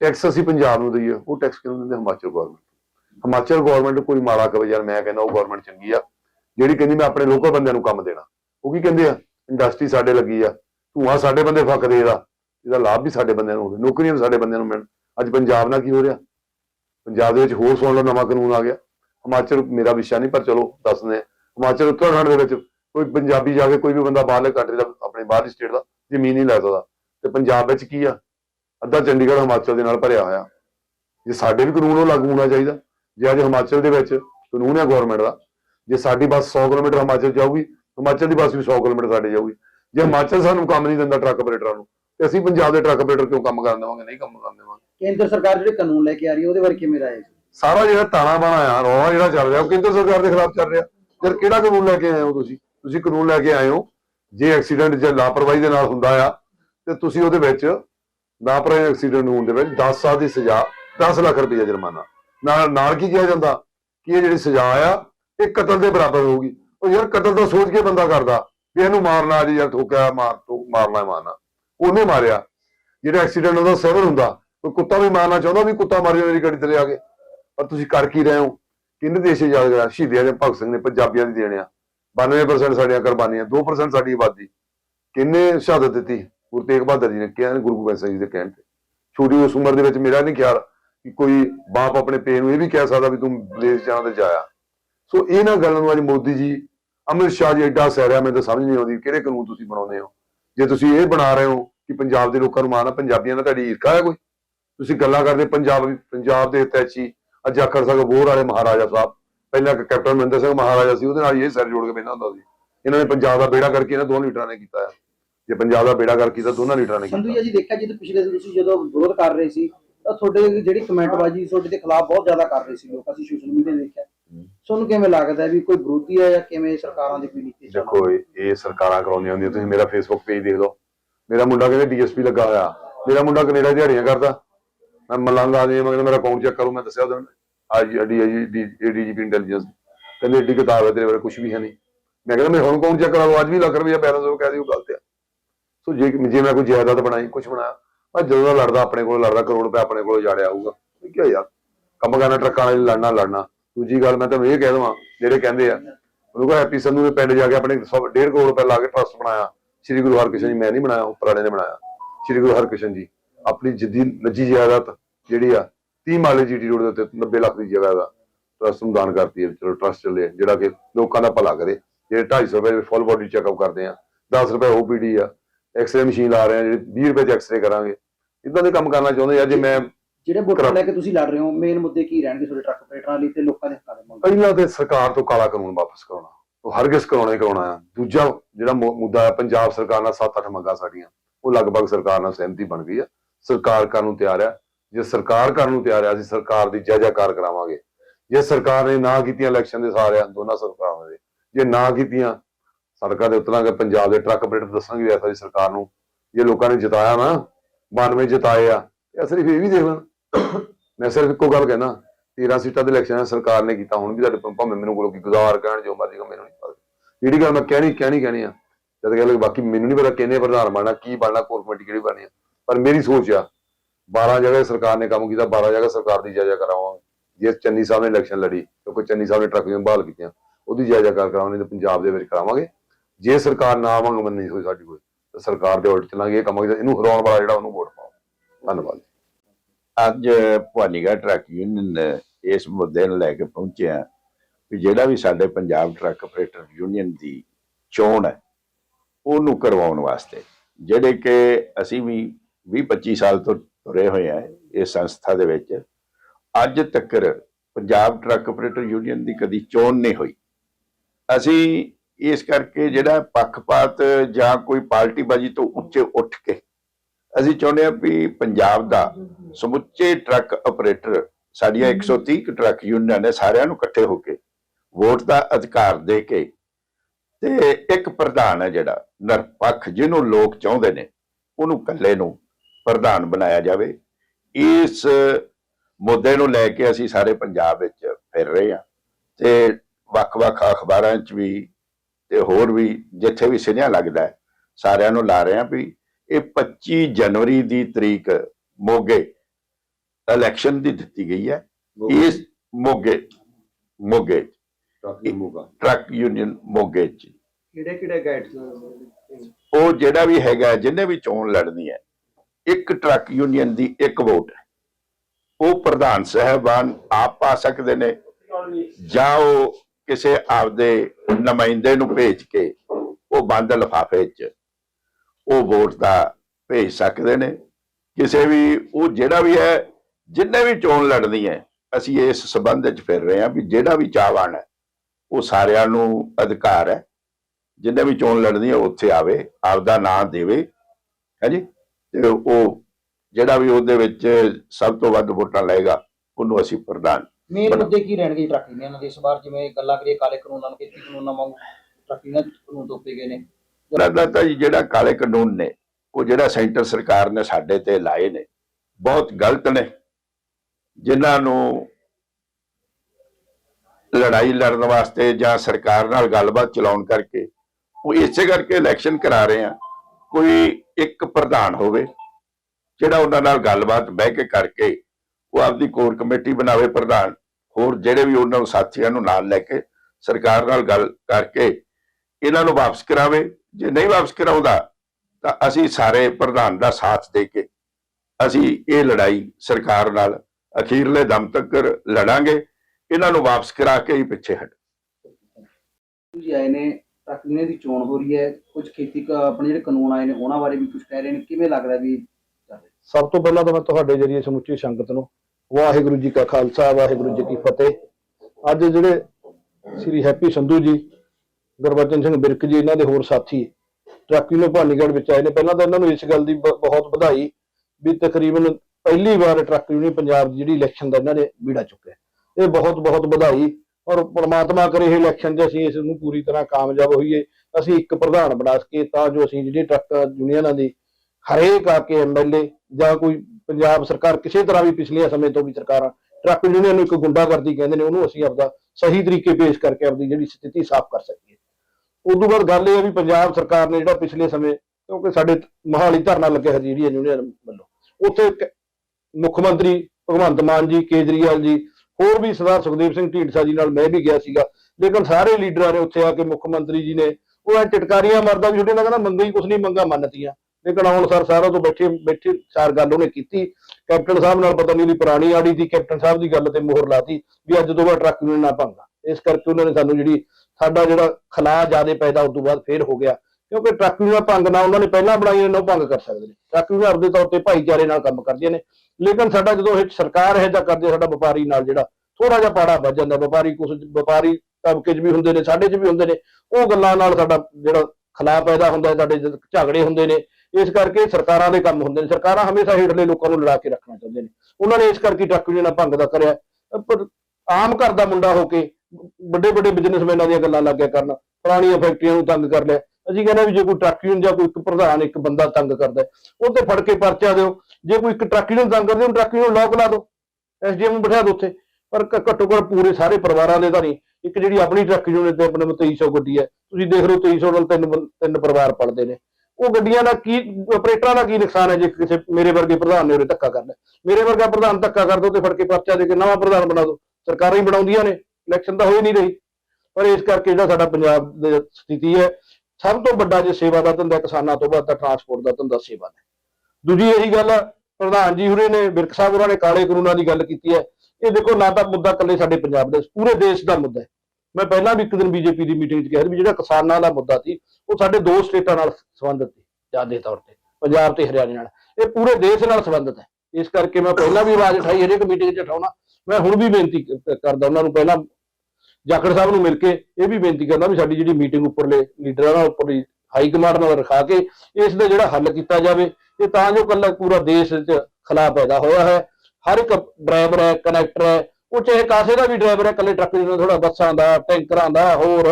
A: ਟੈਕਸ ਅਸੀਂ ਪੰਜਾਬ ਨੂੰ ਦਈਏ, ਉਹ ਟੈਕਸ ਕਿਉਂ ਦਿੰਦੇ? ਹਿਮਾਚਲ ਗਵਰਨਮੈਂਟ ਹਿਮਾਚਲ ਗਵਰਨਮੈਂਟ ਕੋਈ ਮਾੜਾ ਕਵੇ ਯਾਰ ਮੈਂ ਕਹਿੰਦਾ ਉਹ ਗਵਰਨਮੈਂਟ ਚੰਗੀ ਆ। ਜਿਹੜੀ ਕਹਿੰਦੀ ਮੈਂ ਆਪਣੇ ਲੋਕਲ ਬੰਦਿਆਂ ਨੂੰ ਕੰਮ ਦੇਣਾ। ਉਹ ਕੀ ਕਹਿੰਦੇ ਆ? ਇੰਡਸਟਰੀ ਸਾਡੇ ਲੱਗੀ ਆ, ਧੂਆਂ ਸਾਡੇ ਬੰਦੇ ਫੱਕਦੇ ਇਹਦਾ ਇਹਦਾ ਲਾਭ ਵੀ ਸਾਡੇ ਬੰਦਿਆਂ ਨੂੰ ਹੋਵੇ, ਨੌਕਰੀਆਂ ਵੀ ਸਾਡੇ ਬੰਦਿਆਂ ਨੂੰ ਮਿਲਣ। ਅੱਜ ਪੰਜਾਬ ਨਾਲ ਕੀ ਹੋ ਰਿਹਾ? ਪੰਜਾਬ ਦੇ ਵਿੱਚ ਹੋਰ ਸੁਣ ਲਓ, ਨਵਾਂ ਕਾਨੂੰਨ ਆ ਗਿਆ। ਹਿਮਾਚਲ ਮੇਰਾ ਵਿਸ਼ਾ ਨਹੀਂ, ਪਰ ਚਲੋ, ਦੱਸਦੇ ਹਾਂ। ਹਿਮਾਚਲ, ਉੱਤਰਾਖੰਡ ਦੇ ਵਿੱਚ ਕੋਈ ਪੰਜਾਬੀ ਜਾ ਕੇ ਕੋਈ ਵੀ ਬੰਦਾ ਬਾਹਰਲੇ ਕੰਟਰੀ ਦਾ, ਆਪਣੇ ਬਾਹਰਲੀ ਸਟੇਟ ਦਾ ਜ਼ਮੀਨ ਨਹੀਂ ਲੈ ਸਕਦਾ। ਤੇ ਪੰਜਾਬ ਵਿੱਚ ਕੀ ਆ? ਅੱਧਾ ਚੰਡੀਗੜ੍ਹ ਹਿਮਾਚਲ ਦੇ ਨਾਲ ਭਰਿਆ ਹੋਇਆ। ਜੇ ਸਾਡੇ ਵੀ ਕਾਨੂੰਨ ਉਹ ਲਾਗੂ ਹੋਣਾ ਚਾਹੀਦਾ। ਜੇ ਅੱਜ ਹਿਮਾਚਲ ਦੇ ਵਿੱਚ ਕਾਨੂੰਨ ਹੈ ਗਵਰਨਮੈਂਟ ਦਾ, ਜੇ ਸਾਡੀ ਬੱਸ 100 ਕਿਲੋਮੀਟਰ ਹਿਮਾਚਲ ਜਾਊਗੀ ਹਿਮਾਚਲ ਦੀ ਬੱਸ ਵੀ 100 ਕਿਲੋਮੀਟਰ ਸਾਡੇ ਜਾਊਗੀ। ਜੇ ਹਿਮਾਚਲ ਸਾਨੂੰ ਕੰਮ ਨਹੀਂ ਦਿੰਦਾ ਟਰੱਕ ਆਪਰੇਟਰਾਂ ਨੂੰ ਤੇ ਅਸੀਂ ਪੰਜਾਬ ਦੇ ਟਰੱਕ ਆਪਰੇਟਰ ਕਿਉਂ ਕੰਮ ਕਰਨ ਦੇਵਾਂਗੇ ਨਹੀਂ ਕੰਮ ਕਰਨ ਦੇਵਾਂਗੇ?
B: ਕੇਂਦਰ ਸਰਕਾਰ ਜਿਹੜੇ ਕਾਨੂੰਨ ਲੈ ਕੇ ਆ ਰਹੀ ਹੈ ਉਹਦੇ ਬਾਰੇ ਕਿਵੇਂ ਰਾਏ
A: ਸਾਰਾ ਜਿਹੜਾ ਤਾਣਾ ਬਾਣਾ ਆ ਰੌਲਾ ਜਿਹੜਾ ਚੱਲ ਰਿਹਾ ਉਹ ਕੇਂਦਰ ਸਰਕਾਰ ਦੇ ਖਿਲਾਫ ਚੱਲ ਰਿਹਾ। ਯਾਰ ਕਿਹੜਾ ਕਾਨੂੰਨ ਲੈ ਕੇ ਆਏ ਹੋ ਤੁਸੀਂ? ਤੁਸੀਂ ਕਾਨੂੰਨ ਲੈ ਕੇ ਆਏ ਹੋ ਜੇ ਐਕਸੀਡੈਂਟ ਜਾਂ ਲਾਪਰਵਾਹੀ ਦੇ ਨਾਲ ਹੁੰਦਾ ਆ ਤੇ ਤੁਸੀਂ ਉਹਦੇ ਵਿੱਚ ਲਾਪਰਵਾਹੀ ਐਕਸੀਡੈਂਟ ਹੋਣ ਦੇ ਵਿੱਚ 10 ਸਾਲ ਦੀ ਸਜ਼ਾ 10 ਲੱਖ ਰੁਪਏ ਜੁਰਮਾਨਾ। ਨਾਲ ਨਾਲ ਕੀ ਕਿਹਾ ਜਾਂਦਾ? ਕਿ ਇਹ ਜਿਹੜੀ ਸਜ਼ਾ ਆ ਇਹ ਕਤਲ ਦੇ ਬਰਾਬਰ ਹੋਊਗੀ। ਉਹ ਯਾਰ ਕਤਲ ਤਾਂ ਸੋਚ ਕੇ ਬੰਦਾ ਕਰਦਾ ਵੀ ਇਹਨੂੰ ਮਾਰਨਾ ਜੀ, ਯਾਰ ਠੋਕਿਆ, ਮਾਰ ਠੋਕ ਮਾਰਨਾ ਹੀ ਮਾਰਨਾ। ਉਹਨੇ ਮਾਰਿਆ। ਜਿਹੜਾ ਐਕਸੀਡੈਂਟ ਉਹਦਾ ਸਹਿਵਨ ਹੁੰਦਾ ਕੋਈ ਕੁੱਤਾ ਵੀ ਮਾਰਨਾ ਚਾਹੁੰਦਾ ਵੀ ਕੁੱਤਾ ਮਾਰ ਜਾ ਮੇਰੀ ਗੱਡੀ ਥੱਲੇ ਆ ਕੇ। ਪਰ ਤੁਸੀਂ ਕਰ ਕੀ ਰਹੇ ਹੋ? ਕਿੰਨੇ ਦੇਸ਼ ਯਾਦ ਕਰਾ ਸ਼ਹੀਦੀਆਂ ਦੇ ਭਗਤ ਸਿੰਘ ਨੇ ਪੰਜਾਬੀਆਂ ਦੀ ਦੇਣਿਆ 92% ਸਾਡੀਆਂ ਕੁਰਬਾਨੀਆਂ 2% ਸਾਡੀ ਆਬਾਦੀ। ਕਿੰਨੇ ਸ਼ਹਾਦਤ ਦਿੱਤੀ? ਗੁਰੂ ਤੇਗ ਬਹਾਦਰ ਜੀ ਨੇ ਕਿਹਾ, ਗੁਰੂ ਗੋਬਿੰਦ ਸਿੰਘ ਜੀ ਦੇ ਕਹਿਣ ਤੇ। ਛੋਟੀ ਉਸ ਉਮਰ ਦੇ ਵਿੱਚ ਮੇਰਾ ਨਹੀਂ ਖਿਆਲ ਕਿ ਕੋਈ ਬਾਪ ਆਪਣੇ ਪੇ ਨੂੰ ਇਹ ਵੀ ਕਹਿ ਸਕਦਾ ਵੀ ਤੂੰ ਵਿਦੇਸ਼ ਜਾਣਾ ਤੇ ਜਾਇਆ। ਸੋ ਇਹਨਾਂ ਗੱਲਾਂ ਨੂੰ ਅੱਜ ਮੋਦੀ ਜੀ ਅਮਿਤ ਸ਼ਾਹ ਜੀ ਐਡਾ ਸਹਿਰਿਆ ਮੈਨੂੰ ਤਾਂ ਸਮਝ ਨਹੀਂ ਆਉਂਦੀ ਕਿਹੜੇ ਕਾਨੂੰਨ ਤੁਸੀਂ ਬਣਾਉਂਦੇ ਹੋ। ਜੇ ਤੁਸੀਂ ਇਹ ਬਣਾ ਰਹੇ ਹੋ ਕਿ ਪੰਜਾਬ ਦੇ ਲੋਕਾਂ ਨੂੰ ਮਾਰਨਾ, ਪੰਜਾਬੀਆਂ ਨਾਲ ਤੁਹਾਡੀ ਈਰਖਾ ਹੈ ਕੋਈ? ਤੁਸੀਂ ਗੱਲਾਂ ਕਰਦੇ ਪੰਜਾਬ ਪੰਜਾਬ ਦੇ ਤੈਚੀ ਅੱਜ ਸਿੰਘ ਬੋਰ ਵਾਲੇ ਮਹਾਰਾਜਾ ਸਾਹਿਬ, ਪਹਿਲਾਂ ਕੈਪਟਨ ਮਹਿੰਦਰ ਸਿੰਘ ਮਹਾਰਾਜਾ ਸੀ, ਉਹਦੇ ਨਾਲ ਇਹ ਸਿਰ ਜੋੜ ਕੇ ਬੈਠਾ ਹੁੰਦਾ ਸੀ। ਇਹਨਾਂ ਨੇ ਪੰਜਾਬ ਦਾ ਬੇੜਾ ਕਰਕੇ ਇਹਨਾਂ ਦੋਹਾਂ ਲੀਡਰਾਂ ਨੇ ਕੀਤਾ ਹੈ ਜੇ ਪੰਜਾਬ ਦਾ ਬੇੜਾ ਕਰਕੇ ਤਾਂ ਦੋਨਾਂ ਲੀਡਰਾਂ ਨੇ
B: ਸੰਧੂ ਜੀ ਦੇਖਿਆ ਜਦੋਂ ਪਿਛਲੇ ਦਿਨ ਤੁਸੀਂ ਜਦੋਂ ਵਿਰੋਧ ਕਰ ਰਹੇ ਸੀ, ਤਾਂ ਤੁਹਾਡੇ ਜਿਹੜੀ ਕਮੈਂਟਬਾਜ਼ੀ ਤੁਹਾਡੇ ਦੇ ਖਿਲਾਫ ਬਹੁਤ ਜ਼ਿਆਦਾ ਕਰ ਰਹੇ ਸੀ ਲੋਕ, ਅਸੀਂ ਸੋਸ਼ਲ ਮੀਡੀਆ ਦੇਖਿਆ। ਤੁਹਾਨੂੰ ਕਿਵੇਂ ਲੱਗਦਾ ਵੀ ਕੋਈ ਵਿਰੋਧੀ ਹੈ ਜਾਂ ਕਿਵੇਂ ਸਰਕਾਰਾਂ ਦੀ ਕੋਈ ਨੀਤੀ ਚੱਲ
A: ਦੇਖੋ, ਇਹ ਇਹ ਸਰਕਾਰਾਂ ਕਰਾਉਂਦੀਆਂ ਹੁੰਦੀਆਂ। ਤੁਸੀਂ ਮੇਰਾ ਫੇਸਬੁੱਕ ਪੇਜ ਦੇਖ ਲਓ। ਮੇਰਾ ਮੁੰਡਾ ਕਹਿੰਦੇ ਡੀਐਸਪੀ ਲੱਗਾ ਹੋਇਆ। ਮੇਰਾ ਮੁੰਡਾ ਕੈਨੇਡਾ ਦਿਹਾੜੀਆਂ ਕਰਦਾ। ਮੈਂ ਮਲੰਗ ਆ ਜੇ ਮੈਂ ਕਹਿੰਦਾ ਮੇਰਾ ਅਕਾਊਂਟ ਚੈੱਕ ਕਰੋ, ਮੈਂ ਦੱਸਿਆ ਉਹਨੂੰ ਅੱਜ ਡੀ ਡੀਜੀਪੀ ਇੰਟੈਲੀਜੈਂਸ ਕਹਿੰਦੇ ਏਡੀ ਕਿਤਾਬ ਹੈ ਤੇਰੇ ਬਾਰੇ ਕੁਝ ਵੀ ਹੈ ਨਹੀਂ। ਮੈਂ ਕਹਿੰਦਾ, ਮੈਂ ਹੁਣ ਅਕਾਊਂਟ ਚੈੱਕ ਕਰਾ ਲਓ ਅੱਜ ਵੀ ਲੱਖ ਰੁਪਏ ਬੈਲੈਂਸ ਉਹ ਕਹਦੀ ਉਹ ਗਲਤ ਆ ਸੋ ਜੇ ਜੇ ਮੈਂ ਕੋਈ ਜਾਇਦਾਦ ਬਣਾਈ ਕੁਝ ਬਣਾਇਆ ਆ ਜਦੋਂ ਦਾ ਲੜਦਾ, ਆਪਣੇ ਕੋਲ ਲੜਦਾ, ਕਰੋੜ ਰੁਪਏ ਆਪਣੇ ਕੋਲ ਜਾੜਿਆ ਆਊਗਾ ਕੀ ਯਾਰ, ਕੰਮ ਕਰਨਾ, ਟਰੱਕਾਂ ਵਾਲੇ ਲੜਨਾ ਲੜਨਾ। ਦੂਜੀ ਗੱਲ ਮੈਂ ਤੁਹਾਨੂੰ ਇਹ ਕਹਿ ਦਵਾਂ, ਜਿਹੜੇ ਕਹਿੰਦੇ ਆ, ਉਹਨੂੰ ਕਹੋ ਹੈਪੀ ਸੰਧੂ ਦੇ ਪਿੰਡ ਜਾ ਕੇ ਆਪਣੇ 100 1.5 ਕਰੋੜ ਰੁਪਏ ਲਾ ਕੇ ਟਰਸਟ ਬਣਾਇਆ। ਸ੍ਰੀ ਗੁਰੂ ਹਰਕ੍ਰਿਸ਼ਨ ਜੀ, ਮੈਂ ਨਹੀਂ ਬਣਾਇਆ ਉੱਪਰ ਵਾਲੇ ਨੇ ਬਣਾਇਆ। ਸ੍ਰੀ ਗੁਰੂ ਹਰਕ੍ਰਿਸ਼ਨ ਜੀ, ਆਪਣੀ ਜਿੱਦੀ ਨੱਜੀ ਜਾਇਦਾਦ ਜਿਹੜੀ ਆ 30 ਮਾਲੇ ਜੀਟੀ ਰੋਡ ਦੇ ਉੱਤੇ 90 ਲੱਖ ਦੀ ਜਗ੍ਹਾ ਦਾ ਟਰਸਟ ਨੂੰ ਦਾਨ ਕਰਤੀ ਹੈ, ਚਲੋ ਟਰਸਟ ਚੱਲੇ ਜਿਹੜਾ ਕਿ ਲੋਕਾਂ ਦਾ ਭਲਾ ਕਰੇ। ਜਿਹੜੇ 250 ਰੁਪਏ ਫੁੱਲ ਬੋਡੀ ਚੈੱਕਅਪ ਕਰਦੇ ਆ 10 ਰੁਪਏ ਓਪੀਡੀ ਆ ਐਕਸਰੇ ਮਸ਼ੀਨ ਲਾ ਰਹੇ ਆ, ਜਿਹੜੇ 20 ਰੁਪਏ ਚ ਐਕਸਰੇ ਕਰਾਂਗੇ। ਇਦਾਂ ਦੇ ਕੰਮ ਕਰਨਾ ਚਾਹੁੰਦੇ ਆ, ਜੇ ਮੈਂ
B: ਜਿਹੜੇ ਵੋਟਾਂ ਲੈ ਕੇ ਤੁਸੀਂ ਲੜ ਰਹੇ ਹੋ ਮੇਨ ਮੁੱਦੇ ਕੀ ਰਹਿਣਗੇ ਤੁਹਾਡੇ ਟਰੱਕ ਆਪਰੇਟਰਾਂ ਲਈ ਤੇ ਲੋਕਾਂ ਦੇ ਹੱਕਾਂ ਦੇ ਮੁੱਦੇ?
A: ਪਹਿਲਾਂ ਤੇ ਸਰਕਾਰ ਤੋਂ ਕਾਲਾ ਕਾਨੂੰਨ ਵਾਪਸ ਕਰਾਉਣਾ। ਉਹ ਹਰਗਿਜ਼ ਕਰਾਉਣਾ ਹੀ ਕਰਾਉਣਾ ਆ। ਦੂਜਾ ਜਿਹੜਾ ਮੁੱਦਾ ਹੈ ਪੰਜਾਬ ਸਰਕਾਰ ਨਾਲ 7-8 ਮੰਗਾਂ ਸਾਡੀਆਂ। ਉਹ ਲਗਭਗ ਸਰਕਾਰ ਨਾਲ ਸਹਿਮਤੀ ਬਣ ਗਈ ਆ। ਸਰਕਾਰ ਕਰਨ ਨੂੰ ਤਿਆਰ ਆ। ਜੇ ਸਰਕਾਰ ਕਰਨ ਨੂੰ ਤਿਆਰ ਆ ਅਸੀਂ ਸਰਕਾਰ ਦੀ ਜੈ ਜੈਕਾਰ ਕਰਾਵਾਂਗੇ। ਜੇ ਸਰਕਾਰ ਨੇ ਨਾ ਕੀਤੀਆਂ ਇਲੈਕਸ਼ਨ ਦੇ ਸਾਰਿਆਂ ਦੋਨਾਂ ਸਰਕਾਰਾਂ ਦੇ। ਜੇ ਨਾ ਕੀਤੀਆਂ ਸੜਕਾਂ ਦੇ ਉਤਰਾਂਗੇ ਪੰਜਾਬ ਦੇ ਟਰੱਕ ਆਪਰੇਟਰ ਦੱਸਾਂਗੇ ਐਸਾ ਦੀ ਸਰਕਾਰ ਨੂੰ। ਜੇ ਲੋਕਾਂ ਨੇ ਜਿਤਾਇਆ ਨਾ 92 ਜਿਤਾਏ ਆ ਤੇ ਅਸਲੀ ਫੇਰ ਵੀ ਦੇਖ ਲੈਣ। ਮੈਂ ਸਿਰਫ ਇੱਕੋ ਗੱਲ ਕਹਿਣਾ 13 ਸੀਟਾਂ ਦੇ ਇਲੈਕਸ਼ਨ ਸਰਕਾਰ ਨੇ ਕੀਤਾ ਹੁਣ ਵੀ ਤੁਹਾਡੇ ਭਾਵੇਂ ਮੈਨੂੰ ਕੋਲ ਕੀ ਗੁਜ਼ਾਰ ਕਹਿਣ ਜੋ ਮਰਜ਼ੀ ਕਹੋ, ਮੈਨੂੰ ਨਹੀਂ ਪਤਾ। ਜਿਹੜੀ ਗੱਲ ਮੈਂ ਕਹਿਣੀ ਕਹਿਣੀ ਕਹਿਣੀ ਆ ਜਦ ਗੱਲ ਬਾਕੀ ਮੈਨੂੰ ਨਹੀਂ ਪਤਾ ਕਿੰਨੇ ਪ੍ਰਧਾਨ ਬਣਨਾ ਕੀ ਬਣਨਾ ਕੋਰ ਕਮੇਟੀ ਕਿਹੜੀ ਬਣਨੀ ਪਰ ਮੇਰੀ ਸੋਚ ਆ 12 ਜਗ੍ਹਾ ਸਰਕਾਰ ਨੇ ਕੰਮ ਕੀਤਾ 12 ਜਗ੍ਹਾ ਸਰਕਾਰ ਦੀ ਜਾਇਜ਼ਾ ਕਰਾਵਾਂਗੇ। ਜੇ ਚੰਨੀ ਸਾਹਿਬ ਨੇ ਇਲੈਕਸ਼ਨ ਲੜੀ ਕਿਉਂਕਿ ਚੰਨੀ ਸਾਹਿਬ ਨੇ ਟਰੱਕ ਦੀਆਂ ਬਹਾਲ ਕੀਤੀਆਂ ਉਹਦੀ ਜਾਇਜ਼ਾ ਕਰ ਕਰਾਵਾਂਗੇ ਤੇ ਪੰਜਾਬ ਦੇ ਵਿੱਚ ਕਰਾਵਾਂਗੇ। ਜੇ ਸਰਕਾਰ ਨਾ ਮੰਗ ਮੰਨੀ ਹੋਈ ਸਾਡੀ ਕੋਈ ਤਾਂ ਸਰਕਾਰ ਦੇ ਉਲਟ ਚਲਾਂਗੇ ਇਹ ਕਮਾਂਗੇ ਇਹਨੂੰ ਹਰਾਉਣ ਵਾਲਾ ਜਿਹੜਾ ਉਹਨੂੰ ਵੋਟ ਪਾਓ। ਧੰਨਵਾਦ।
D: ਅੱਜ ਭਵਾਨੀਗੜ੍ਹ ਟਰੱਕ ਯੂਨੀਅਨ ਇਸ ਮੁੱਦੇ ਨੂੰ ਲੈ ਕੇ ਪਹੁੰਚਿਆ ਕਿ ਜਿਹੜਾ ਵੀ ਸਾਡੇ ਪੰਜਾਬ ਟਰੱਕ ਆਪਰੇਟਰ ਯੂਨੀਅਨ ਦੀ ਚੋਣ ਹੈ, ਉਹਨੂੰ ਕਰਵਾਉਣ ਵਾਸਤੇ। ਜਿਹੜੇ ਕਿ ਅਸੀਂ ਵੀ 20-25 ਸਾਲ ਤੋਂ ਤੁਰੇ ਹੋਏ ਆ ਇਸ ਸੰਸਥਾ ਦੇ ਵਿੱਚ, ਅੱਜ ਤੱਕ ਪੰਜਾਬ ਟਰੱਕ ਆਪਰੇਟਰ ਯੂਨੀਅਨ ਦੀ ਕਦੀ ਚੋਣ ਨਹੀਂ ਹੋਈ। ਅਸੀਂ ਇਸ ਕਰਕੇ ਜਿਹੜਾ ਪੱਖਪਾਤ ਜਾਂ ਕੋਈ ਪਾਰਟੀਬਾਜ਼ੀ ਤੋਂ ਉੱਚੇ ਉੱਠ ਕੇ ਅਸੀਂ ਚਾਹੁੰਦੇ ਹਾਂ ਵੀ ਪੰਜਾਬ ਦਾ ਸਮੁੱਚੇ ਟਰੱਕ ਆਪਰੇਟਰ ਸਾਡੀਆਂ 130 ਕੁ ਟਰੱਕ ਯੂਨੀਅਨਾਂ ਨੇ ਸਾਰਿਆਂ ਨੂੰ ਇਕੱਠੇ ਹੋ ਕੇ ਵੋਟ ਦਾ ਅਧਿਕਾਰ ਦੇ ਕੇ ਤੇ ਇੱਕ ਪ੍ਰਧਾਨ ਹੈ ਜਿਹੜਾ ਨਿਰਪੱਖ ਜਿਹਨੂੰ ਲੋਕ ਚਾਹੁੰਦੇ ਨੇ ਉਹਨੂੰ ਇਕੱਲੇ ਨੂੰ ਪ੍ਰਧਾਨ ਬਣਾਇਆ ਜਾਵੇ। ਇਸ ਮੁੱਦੇ ਨੂੰ ਲੈ ਕੇ ਅਸੀਂ ਸਾਰੇ ਪੰਜਾਬ ਵਿੱਚ ਫਿਰ ਰਹੇ ਹਾਂ ਤੇ ਵੱਖ-ਵੱਖ ਅਖਬਾਰਾਂ 'ਚ ਵੀ ਤੇ ਹੋਰ ਵੀ ਜਿੱਥੇ ਵੀ ਸਿਨਿਆ ਲੱਗਦਾ ਸਾਰਿਆਂ ਨੂੰ ਲਾ ਰਹੇ ਹਾਂ ਵੀ ਇਹ 25 ਜਨਵਰੀ ਦੀ ਤਰੀਕ ਮੋਗੇ ਇਲੈਕਸ਼ਨ ਦੀ ਦਿੱਤੀ ਗਈ ਹੈ। ਇਸ ਮੋਗੇ ਮੋਗੇ ਟਰੱਕ ਯੂਨੀਅਨ ਮੋਗੇ। ਚ।
B: ਕਿਹੜੇ ਕਿਹੜੇ ਗਾਈਡਸ
D: ਉਹ ਜਿਹੜਾ ਵੀ ਹੈਗਾ ਜਿਹਨੇ ਵੀ ਚੋਣ ਲੜਨੀ ਹੈ ਇੱਕ ਟਰੱਕ ਯੂਨੀਅਨ ਦੀ ਇੱਕ ਵੋਟ ਹੈ। ਉਹ ਪ੍ਰਧਾਨ ਸਾਹਿਬਾਨ ਆਪ ਪਾ ਸਕਦੇ ਨੇ ਜਾਂ ਉਹ ਕਿਸੇ ਆਪਦੇ ਨੁਮਾਇੰਦੇ ਨੂੰ ਭੇਜ ਕੇ ਉਹ ਬੰਦ ਲਿਫਾਫੇ 'ਚ ਉਹ ਵੋਟ ਦਾ ਭੇਜ ਸਕਦੇ ਨੇ। ਕਿਸੇ ਵੀ ਉਹ ਜਿਹੜਾ ਵੀ ਹੈ ਜਿੰਨੇ ਵੀ ਚੋਣ ਲੜਨੀ ਹੈ ਅਸੀਂ ਇਸ ਸਬੰਧ ਵਿੱਚ ਫਿਰ ਰਹੇ ਹਾਂ ਵੀ ਜਿਹੜਾ ਵੀ ਚਾਹਵਾਨ ਹੈ ਉਹ ਸਾਰਿਆਂ ਨੂੰ ਅਧਿਕਾਰ ਹੈ। ਜਿੰਨੇ ਵੀ ਚੋਣ ਲੜਨੀ ਹੈ ਉੱਥੇ ਆਵੇ ਆਪਦਾ ਨਾਂ ਦੇਵੇ ਹੈ ਜੀ? ਤੇ ਉਹ ਜਿਹੜਾ ਵੀ ਉਹਦੇ ਵਿੱਚ ਸਭ ਤੋਂ ਵੱਧ ਵੋਟਾਂ ਲਏਗਾ ਉਹਨੂੰ ਅਸੀਂ ਪ੍ਰਧਾਨ
B: ਮੇਨ ਮੁੱਦੇ ਕੀ ਰਹਿਣਗੇ ਟਰੱਕ ਯੂਨੀਅਨਾਂ ਦੇ ਇਸ ਵਾਰ ਜਿਵੇਂ ਗੱਲਾਂ ਕਰੀਏ ਕਾਲੇ ਕਾਨੂੰਨਾਂ ਨੂੰ ਖੇਤੀ ਕਾਨੂੰਨਾਂ ਵਾਂਗ ਟਰੱਕ ਯੂਨੀਅਨ ਕਾਨੂੰਨ ਤੋਪੇ ਗਏ ਨੇ।
D: ਲੱਗਦਾ ਤਾਂ ਜਿਹੜਾ ਕਾਲੇ ਕਾਨੂੰਨ ਨੇ, ਉਹ ਜਿਹੜਾ ਸੈਂਟਰ ਸਰਕਾਰ ਨੇ ਸਾਡੇ ਤੇ ਲਾਏ ਨੇ, ਬਹੁਤ ਗਲਤ ਨੇ। ਜਿਨ੍ਹਾਂ ਨੂੰ ਲੜਾਈ ਲੜਨ ਵਾਸਤੇ ਜਾਂ ਸਰਕਾਰ ਨਾਲ ਗੱਲਬਾਤ ਚਲਾਉਣ ਕਰਕੇ ਉਹ ਇਸੇ ਕਰਕੇ ਇਲੈਕਸ਼ਨ ਕਰਾ ਰਹੇ ਆ, ਕੋਈ ਇੱਕ ਪ੍ਰਧਾਨ ਹੋਵੇ, ਜਿਹੜਾ ਉਹਨਾਂ ਨਾਲ ਗੱਲਬਾਤ ਬਹਿ ਕੇ ਕਰਕੇ ਉਹ ਆਪਦੀ ਕੋਰ ਕਮੇਟੀ ਬਣਾਵੇ ਪ੍ਰਧਾਨ, ਹੋਰ ਜਿਹੜੇ ਵੀ ਉਹਨਾਂ ਨੂੰ ਸਾਥੀਆਂ ਨੂੰ ਨਾਲ ਲੈ ਕੇ ਸਰਕਾਰ ਨਾਲ ਗੱਲ ਕਰਕੇ ਇਹਨਾਂ ਨੂੰ ਵਾਪਸ ਕਰਾਵੇ। ਜੇ ਨਹੀਂ ਵਾਪਸ ਕਰਾਉਂਦਾ ਤਾਂ ਅਸੀਂ ਸਾਰੇ ਪ੍ਰਧਾਨ ਦਾ ਸਾਥ ਦੇ ਕੇ ਅਸੀਂ ਇਹ ਲੜਾਈ ਸਰਕਾਰ ਨਾਲ ਅਖੀਰਲੇ ਦਮ ਤੱਕ ਲੜਾਂਗੇ। ਇਹਨਾਂ ਨੂੰ ਵਾਪਸ ਕਰਾ ਕੇ ਹੀ ਪਿੱਛੇ ਹਟ।
B: ਜੀ ਆਏ ਨੇ ਯੂਨੀਅਨ ਦੀ ਚੋਣ ਹੋ ਰਹੀ ਹੈ? ਕੁਝ ਖੇਤੀ ਕ- ਆਪਣੇ ਜਿਹੜੇ ਕਾਨੂੰਨ ਆਏ ਨੇ ਉਹਨਾਂ ਬਾਰੇ ਵੀ ਕੁਝ ਕਹਿ ਰਹੇ ਨੇ। ਕਿਵੇਂ ਲੱਗਦਾ ਵੀ?
E: ਸਭ ਤੋਂ ਪਹਿਲਾਂ ਤਾਂ ਮੈਂ ਤੁਹਾਡੇ ਜਰੀਏ ਸਮੁੱਚੀ ਸੰਗਤ ਨੂੰ ਵਾਹਿਗੁਰੂ ਜੀ ਕਾ ਖਾਲਸਾ ਵਾਹਿਗੁਰੂ ਜੀ ਕੀ ਫਤਿਹ। ਅੱਜ ਜਿਹੜੇ ਸ੍ਰੀ ਹੈਪੀ ਸੰਧੂ ਜੀ ਗੁਰਬਚਨ ਸਿੰਘ ਬਿਰਕ ਜੀ, ਇਹਨਾਂ ਦੇ ਹੋਰ ਸਾਥੀ। ਟਰੱਕ ਯੂਨੀਅਨ ਭਾਨੀਗੜ੍ਹ ਵਿੱਚ ਆਏ ਨੇ। ਪਹਿਲਾਂ ਤਾਂ ਇਹਨਾਂ ਨੂੰ ਇਸ ਗੱਲ ਦੀ ਬਹੁਤ ਵਧਾਈ ਵੀ ਤਕਰੀਬਨ ਪਹਿਲੀ ਵਾਰ ਟਰੱਕ ਯੂਨੀਅਨ ਪੰਜਾਬ ਦੀ ਜਿਹੜੀ ਇਲੈਕਸ਼ਨ ਦਾ ਇਹਨਾਂ ਨੇ ਬੀੜਾ ਚੁੱਕਿਆ। ਇਹ ਬਹੁਤ ਬਹੁਤ ਵਧਾਈ ਔਰ ਪ੍ਰਮਾਤਮਾ ਕਰੇ ਇਹ ਇਲੈਕਸ਼ਨ 'ਚ ਅਸੀਂ ਇਸ ਨੂੰ ਪੂਰੀ ਤਰ੍ਹਾਂ ਕਾਮਯਾਬ ਹੋਈਏ। ਅਸੀਂ ਇੱਕ ਪ੍ਰਧਾਨ ਬਣਾ ਸਕੇ ਤਾਂ ਜੋ ਅਸੀਂ ਜਿਹੜੀ ਟਰੱਕ ਯੂਨੀਅਨਾਂ ਦੀ ਹਰੇਕ ਆ ਕੇ ਐਮਐਲਏ ਜਾਂ ਕੋਈ ਪੰਜਾਬ ਸਰਕਾਰ ਕਿਸੇ ਤਰ੍ਹਾਂ ਵੀ ਪਿਛਲੇ ਸਮੇਂ ਤੋਂ ਵੀ ਸਰਕਾਰਾਂ, ਟਰੱਕ ਯੂਨੀਅਨ ਨੂੰ ਇੱਕ ਗੁੰਡਾਗਰਦੀ ਕਹਿੰਦੇ ਨੇ, ਉਹਨੂੰ ਅਸੀਂ ਆਪਦਾ ਸਹੀ ਤਰੀਕੇ ਪੇਸ਼ ਕਰਕੇ ਆਪਦੀ ਜਿਹੜੀ ਸਥਿਤੀ ਸਾਫ਼ ਕਰ ਸਕੀਏ। ਉਸ ਤੋਂ ਬਾਅਦ ਗੱਲ ਇਹ ਹੈ ਵੀ ਪੰਜਾਬ ਸਰਕਾਰ ਨੇ ਜਿਹੜਾ ਪਿਛਲੇ ਸਮੇਂ, ਕਿਉਂਕਿ ਸਾਡੇ ਮਹਾਲੀ ਧਰਨਾ ਲੱਗਿਆ ਹੈ ਜਿਹੜੀ ਯੂਨੀਅਨ ਵੱਲੋਂ, ਉੱਥੇ ਮੁੱਖ ਮੰਤਰੀ ਭਗਵੰਤ ਮਾਨ ਜੀ, ਕੇਜਰੀਵਾਲ ਜੀ, ਹੋਰ ਵੀ ਸਰਦਾਰ ਸੁਖਦੇਵ ਸਿੰਘ ਢੀਂਡਸਾ ਜੀ ਨਾਲ ਮੈਂ ਵੀ ਗਿਆ ਸੀਗਾ, ਲੇਕਿਨ ਸਾਰੇ ਲੀਡਰਾਂ ਨੇ ਉੱਥੇ ਆ ਕੇ ਮੁੱਖ ਮੰਤਰੀ ਜੀ ਨੇ ਉਹ ਐ ਟਟਕਾਰੀਆਂ ਮਾਰਦਾ ਵੀ ਛੋਟੇ ਨਾਲ ਕਹਿੰਦਾ ਮੰਗਾ ਹੀ ਕੁਛ ਨਹੀਂ, ਮੰਗਾ ਮੰਨਤੀਆਂ। ਲੇਕਿਨ ਹੁਣ ਸਰ ਸਾਰਾ ਤੋਂ ਬੈਠੇ ਬੈਠੇ ਚਾਰ ਗੱਲ ਉਹਨੇ ਕੀਤੀ। ਕੈਪਟਨ ਸਾਹਿਬ ਨਾਲ ਪਤਾ ਨਹੀਂ ਉਹਦੀ ਪੁਰਾਣੀ ਆੜੀ ਸੀ, ਕੈਪਟਨ ਸਾਹਿਬ ਦੀ ਗੱਲ ਤੇ ਮੋਹਰ ਲਾਤੀ ਵੀ ਅੱਜ ਤੋਂ ਬਾਅਦ ਟਰੱਕ ਯੂਨੀਅਨ ਨਾ ਭੰਗਾ। ਇਸ ਕਰਕੇ ਉਹਨਾਂ ਨੇ ਸਾਨੂੰ ਜਿਹੜੀ ਸਾਡਾ ਜਿਹੜਾ ਖਲਾ ਜ਼ਿਆਦਾ ਪੈਦਾ ਉਸ ਤੋਂ ਬਾਅਦ ਫੇਰ ਹੋ ਗਿਆ। ਕਿਉਂਕਿ ਟਰੱਕ ਯੂਨੀਅਨ ਭੰਗ ਨਾ, ਉਹਨਾਂ ਨੇ ਪਹਿਲਾਂ ਬਣਾਈਆਂ ਨੇ, ਉਹ ਭੰਗ ਕਰ ਸਕਦੇ ਨੇ। ਟਰੱਕ ਵੀ ਆਪਦੇ ਤੌਰ ਤੇ ਭਾਈਚਾਰੇ ਨਾਲ ਕੰਮ ਕਰਦੀਆਂ ਨੇ। ਲੇਕਿਨ ਸਾਡਾ ਜਦੋਂ ਇਹ ਸਰਕਾਰ ਇਹ ਜਾਂ ਕਰਦੇ, ਸਾਡਾ ਵਪਾਰੀ ਨਾਲ ਜਿਹੜਾ ਥੋੜਾ ਜਿਹਾ ਪਾੜਾ ਵੱਜ ਜਾਂਦਾ। ਵਪਾਰੀ ਕੁਝ ਵਪਾਰੀ ਤਬਕੇ 'ਚ ਵੀ ਹੁੰਦੇ ਨੇ, ਸਾਡੇ 'ਚ ਵੀ ਹੁੰਦੇ ਨੇ। ਉਹ ਗੱਲਾਂ ਨਾਲ ਸਾਡਾ ਜਿਹੜਾ ਖਲਾ ਪੈਦਾ ਹੁੰਦਾ ਸਾਡੇ ਜਦ ਝਗੜੇ ਹੁੰਦੇ ਨੇ, ਇਸ ਕਰਕੇ ਸਰਕਾਰਾਂ ਦੇ ਕੰਮ ਹੁੰਦੇ ਨੇ। ਸਰਕਾਰਾਂ ਹਮੇਸ਼ਾ ਹੇਠਲੇ ਲੋਕਾਂ ਨੂੰ ਲੜਾ ਕੇ ਰੱਖਣਾ ਚਾਹੁੰਦੇ ਨੇ। ਉਹਨਾਂ ਨੇ ਇਸ ਕਰਕੇ ਟਰੱਕ ਯੂਨੀਅਨ ਭੰਗ ਦਾ ਕਰਿਆ। ਪਰ ਆਮ ਘਰ ਦਾ ਮੁੰਡਾ ਹੋ ਕੇ ਵੱਡੇ ਵੱਡੇ ਬਿਜ਼ਨਸਮੈਨਾਂ ਦੀਆਂ ਗੱਲਾਂ ਲੱਗਿਆ ਕਰਨ। ਪੁਰਾਣੀਆਂ ਫੈਕਟਰੀਆਂ ਨੂੰ ਤੰਗ ਕਰ ਲਿਆ। ਅਸੀਂ ਕਹਿੰਦੇ ਵੀ ਜੇ ਕੋਈ ਟਰੱਕ ਯੂਨੀਅਨ ਜਾਂ ਕੋਈ ਇੱਕ ਪ੍ਰਧਾਨ, ਇੱਕ ਬੰਦਾ ਤੰਗ ਕਰਦਾ ਉਹ ਤੇ ਫੜ ਕੇ ਪਰਚਾ ਦਿਓ। ਜੇ ਕੋਈ ਇੱਕ ਟਰੱਕ ਯੂਨੀਅਨ ਤੰਗ ਕਰਦੇ, ਉਹਨੂੰ ਟਰੱਕ ਯੂਨੀਅਨ ਲੋਕ ਲਾ ਦਿਓ। ਐਸਡੀਐਮ ਨੂੰ ਬਿਠਾ ਦਿਓ ਉੱਥੇ। ਪਰ ਘੱਟੋ ਘੱਟ ਪੂਰੇ ਸਾਰੇ ਪਰਿਵਾਰਾਂ ਦੇ ਤਾਂ ਨਹੀਂ। ਇੱਕ ਜਿਹੜੀ ਆਪਣੀ ਟਰੱਕ ਯੂਨੀਅਨ ਤੇ ਆਪਣੇ 2300 ਗੱਡੀ ਹੈ। ਤੁਸੀਂ ਦੇਖ ਲਓ 2300 ਨਾਲ ਤਿੰਨ ਤਿੰਨ ਪਰਿਵਾਰ ਪੜਦੇ ਨੇ। ਉਹ ਗੱਡੀਆਂ ਦਾ ਕੀ, ਆਪਰੇਟਰਾਂ ਦਾ ਕੀ ਨੁਕਸਾਨ ਹੈ ਜੇ ਕਿਸੇ ਮੇਰੇ ਵਰਗੇ ਪ੍ਰਧਾਨ ਨੇ ਉਰੇ ਧੱਕਾ ਕਰਨਾ ਮੇਰੇ ਵਰਗਾ ਪ੍ਰਧਾਨ ਧੱਕਾ ਕਰ ਦੋ ਤੇ ਫੜ ਕੇ ਪਰਚਾ ਦੇ ਕੇ ਨਵਾਂ ਪ੍ਰਧਾਨ ਬਣਾ ਦੋ ਸਰਕਾਰਾਂ ਹੀ ਬਣਾਉਂਦੀਆਂ ਨੇ। ਇਲੈਕਸ਼ਨ ਤਾਂ ਹੋ ਹੀ ਨਹੀਂ ਰਹੀ। ਪਰ ਇਸ ਕਰਕੇ ਜਿਹੜਾ ਸਾਡਾ ਪੰਜਾਬ ਦੀ ਸਥਿਤੀ ਹੈ, ਸਭ ਤੋਂ ਵੱਡਾ ਜੇ ਸੇਵਾ ਦਾ ਧੰਦਾ ਕਿਸਾਨਾਂ ਤੋਂ ਬਾਅਦ ਤਾਂ ਟਰਾਂਸਪੋਰਟ ਦਾ ਧੰਦਾ ਸੇਵਾ ਦਾ ਦੂਜੀ ਇਹੀ ਗੱਲ, ਪ੍ਰਧਾਨ ਜੀ ਹੁਰੇ ਨੇ ਵਿਰਕ ਸਾਹਿਬ ਹੋਰਾਂ ਨੇ ਕਾਲੇ ਕਾਨੂੰਨਾਂ ਦੀ ਗੱਲ ਕੀਤੀ ਹੈ। ਇਹ ਦੇਖੋ, ਨਾ ਤਾਂ ਮੁੱਦਾ ਇਕੱਲੇ ਸਾਡੇ ਪੰਜਾਬ ਦਾ, ਪੂਰੇ ਦੇਸ਼ ਦਾ ਮੁੱਦਾ ਹੈ। ਮੈਂ ਪਹਿਲਾਂ ਵੀ ਇੱਕ ਦਿਨ ਬੀਜੇਪੀ ਦੀ ਮੀਟਿੰਗ 'ਚ ਕਿਹਾ ਸੀ ਵੀ ਜਿਹੜਾ ਕਿਸਾਨਾਂ ਦਾ ਮੁੱਦਾ ਸੀ, ਉਹ ਸਾਡੇ ਦੋ ਸਟੇਟਾਂ ਨਾਲ ਸੰਬੰਧਿਤ ਸੀ ਜ਼ਿਆਦੇ ਤੌਰ ਤੇ, ਪੰਜਾਬ ਤੇ ਹਰਿਆਣਾ ਨਾਲ। ਇਹ ਪੂਰੇ ਦੇਸ਼ ਨਾਲ ਸੰਬੰਧਿਤ ਹੈ। ਇਸ ਕਰਕੇ ਮੈਂ ਪਹਿਲਾਂ ਵੀ ਆਵਾਜ਼ ਉਠਾਈ ਹਰੇਕ ਮੀਟਿੰਗ 'ਚ ਉਠਾਉਣਾ। ਮੈਂ ਹੁਣ ਵੀ ਬੇਨਤੀ ਕਰਦਾ ਉਹਨਾਂ ਨੂੰ ਪਹਿਲਾਂ ਜਾਖੜ ਸਾਹਿਬ ਨੂੰ ਮਿਲ ਕੇ ਇਹ ਵੀ ਬੇਨਤੀ ਕਰਦਾ ਵੀ ਸਾਡੀ ਜਿਹੜੀ ਮੀਟਿੰਗ ਉੱਪਰਲੇ ਲੀਡਰਾਂ ਨਾਲ ਉੱਪਰਲੀ ਹਾਈ ਕਮਾਂਡ ਨਾਲ ਰਖਾ ਕੇ ਇਸ ਦਾ ਜਿਹੜਾ ਹੱਲ ਕੀਤਾ ਜਾਵੇ, ਇਹ ਤਾਂ ਜੋ ਕੱਲਾ ਪੂਰਾ ਦੇਸ਼ 'ਚ ਖਲਾ ਪੈਦਾ ਹੋਇਆ ਹੈ। ਹਰ ਇੱਕ ਡਰਾਈਵਰ ਹੈ ਕਨੈਕਟਰ ਹੈ, ਉਹ ਚਾਹੇ ਕਾਸੇ ਦਾ ਵੀ ਡਰਾਈਵਰ ਹੈ ਕੱਲੇ ਟਰੱਕ ਜਿਹਨਾਂ ਥੋੜਾ ਬੱਸਾਂ ਦਾ, ਟੈਂਕਰਾਂ ਦਾ, ਹੋਰ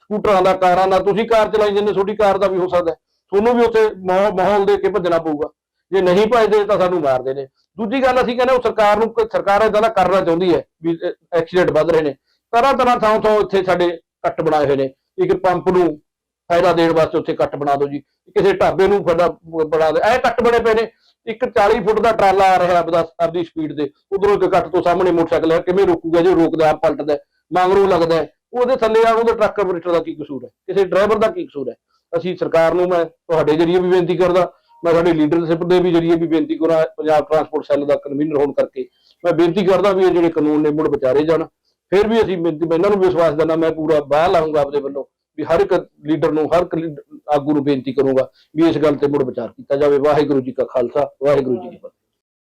E: ਸਕੂਟਰਾਂ ਦਾ, ਕਾਰਾਂ ਦਾ, ਤੁਸੀਂ ਕਾਰ ਚਲਾਈ ਜਾਂਦੇ ਤੁਹਾਡੀ ਕਾਰ ਦਾ ਵੀ ਹੋ ਸਕਦਾ ਤੁਹਾਨੂੰ ਵੀ ਉੱਥੇ ਮਾਹੌ- ਮਾਹੌਲ ਦੇ ਕੇ ਭੱਜਣਾ ਪਊਗਾ। ਜੇ ਨਹੀਂ ਭੱਜਦੇ ਤਾਂ ਸਾਨੂੰ ਮਾਰਦੇ ਨੇ। ਦੂਜੀ ਗੱਲ ਅਸੀਂ ਕਹਿੰਦੇ ਉਹ ਸਰਕਾਰ ਨੂੰ ਸਰਕਾਰ ਇਦਾਂ ਦਾ ਕਰਨਾ ਚਾਹੁੰਦੀ ਹੈ ਵੀ ਐਕਸੀਡੈਂਟ ਵੱਧ ਰਹੇ ਨੇ। ਤਰ੍ਹਾਂ ਤਰ੍ਹਾਂ ਥਾਂ ਥਾਂ ਇੱਥੇ ਸਾਡੇ ਕੱਟ ਬਣਾਏ ਹੋਏ ਨੇ। ਇੱਕ ਪੰਪ ਨੂੰ ਫਾਇਦਾ ਦੇਣ ਵਾਸਤੇ ਉੱਥੇ ਕੱਟ ਬਣਾ ਦਿਓ ਜੀ। ਕਿਸੇ ਢਾਬੇ ਨੂੰ ਫਾਇਦਾ ਬਣਾ ਦੇ ਐ ਕੱਟ ਬਣੇ ਪਏ ਨੇ। ਇੱਕ 40 ਫੁੱਟ ਦਾ ਟਰਾਲਾ ਆ ਰਿਹਾ ਆਪਦਾ ਆਪਦੀ ਸਪੀਡ ਦੇ ਉਧਰੋਂ ਇੱਕ ਕੱਟ ਤੋਂ ਸਾਹਮਣੇ ਮੋਟਰਸਾਈਕਲ ਹੈ। ਕਿਵੇਂ ਰੋਕੂਗਾ ਜੇ ਰੋਕਦਾ ਆਪ ਪਲਟਦਾ ਹੈ, ਲੱਗਦਾ ਉਹਦੇ ਥੱਲੇ ਆ ਉਹਦੇ ਟਰੱਕ ਆਪਰੇਟਰ ਦਾ ਕੀ ਕਸੂਰ ਹੈ? ਕਿਸੇ ਡਰਾਈਵਰ ਦਾ ਕੀ ਕਸੂਰ ਹੈ? ਅਸੀਂ ਸਰਕਾਰ ਨੂੰ ਮੈਂ ਤੁਹਾਡੇ ਜਰੀਏ ਵੀ ਬੇਨਤੀ ਕਰਦਾ ਮੈਂ ਸਾਡੇ ਲੀਡਰਸ਼ਿਪ ਦੇ ਵੀ ਜਰੀਏ ਵੀ ਬੇਨਤੀ ਕਰਾਂ ਪੰਜਾਬ ਟਰਾਂਸਪੋਰਟ ਸੈੱਲ ਦਾ ਕਨਵੀਨਰ ਹੋਣ ਕਰਕੇ। ਮੈਂ ਬੇਨਤੀ ਕਰਦਾ ਵੀ ਇਹ ਜਿਹੜੇ ਕਾਨੂੰਨ ਨੇ ਮੁੜ ਵਿਚਾਰੇ ਜਾਣ। ਫਿਰ ਵੀ ਅਸੀਂ ਮੈਂ ਮੈਂ ਇਹਨਾਂ ਨੂੰ ਵਿਸ਼ਵਾਸ ਦਿੰਦਾ ਮੈਂ ਪੂਰਾ ਬਾਹ ਲਾਉਂਗਾ ਆਪਦੇ ਵੱਲੋਂ ਵੀ ਹਰ ਇੱਕ ਲੀਡਰ ਨੂੰ ਹਰ ਇੱਕ ਆਗੂ ਨੂੰ ਬੇਨਤੀ ਕਰੂੰਗਾ ਵੀ ਇਸ ਗੱਲ ਤੇ ਮੁੜ ਵਿਚਾਰ ਕੀਤਾ ਜਾਵੇ। ਵਾਹਿਗੁਰੂ ਜੀ ਕਾ ਖਾਲਸਾ ਵਾਹਿਗੁਰੂ ਜੀ ਕੀ ਫਤਿਹ।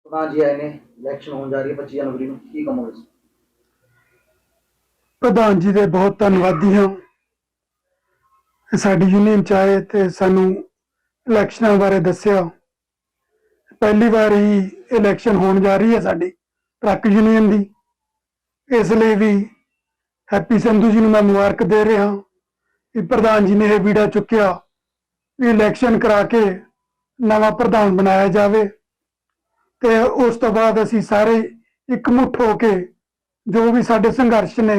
B: ਪ੍ਰਧਾਨ ਜੀ ਆਏ ਨੇ। ਇਲੈਕਸ਼ਨ ਹੋਣ ਜਾ ਰਹੀ ਹੈ 25 ਜਨਵਰੀ ਨੂੰ। ਕੀ ਕੰਮ ਹੋਵੇ
F: ਪ੍ਰਧਾਨ ਜੀ ਦੇ ਬਹੁਤ ਧੰਨਵਾਦੀ ਹਾਂ। ਸਾਡੀ ਯੂਨੀਅਨ ਚ ਆਏ ਤੇ ਸਾਨੂੰ ਇਲੈਕਸ਼ਨਾਂ ਬਾਰੇ ਦੱਸਿਆ। ਪਹਿਲੀ ਵਾਰ ਹੀ ਇਲੈਕਸ਼ਨ ਹੋਣ ਜਾ ਰਹੀ ਹੈ ਸਾਡੀ ਟਰੱਕ ਯੂਨੀਅਨ ਦੀ। ਇਸ ਲਈ ਵੀ ਹੈਪੀ ਸੰਧੂ ਜੀ ਨੂੰ ਮੈਂ ਮੁਬਾਰਕ ਦੇ ਰਿਹਾ ਕਿ ਪ੍ਰਧਾਨ ਜੀ ਨੇ ਇਹ ਵੀੜਾ ਚੁੱਕਿਆ ਵੀ ਇਲੈਕਸ਼ਨ ਕਰਾ ਕੇ ਨਵਾਂ ਪ੍ਰਧਾਨ ਬਣਾਇਆ ਜਾਵੇ ਤੇ ਉਸ ਤੋਂ ਬਾਅਦ ਅਸੀਂ ਸਾਰੇ ਇਕਮੁੱਠ ਹੋ ਕੇ ਜੋ ਵੀ ਸਾਡੇ ਸੰਘਰਸ਼ ਨੇ,